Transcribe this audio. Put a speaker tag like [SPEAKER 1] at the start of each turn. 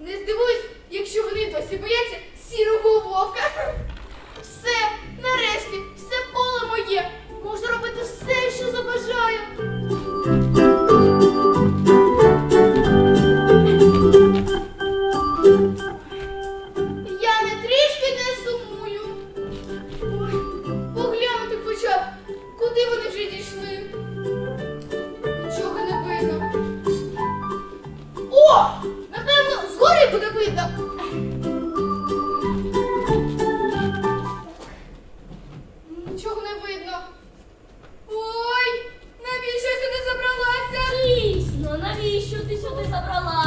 [SPEAKER 1] Не здивуюсь, якщо вони досі бояться сірого вовка. Все, нарешті, все поле моє. Можу робити все, що забажаю. Я не трішки не сумую. Ой, поглянути почав, куди вони вже дійшли. Нічого не видно. О! куди видно. Нічого не видно. Ой, навіщо я сюди забралася?
[SPEAKER 2] Дійсно, навіщо ти сюди забралася?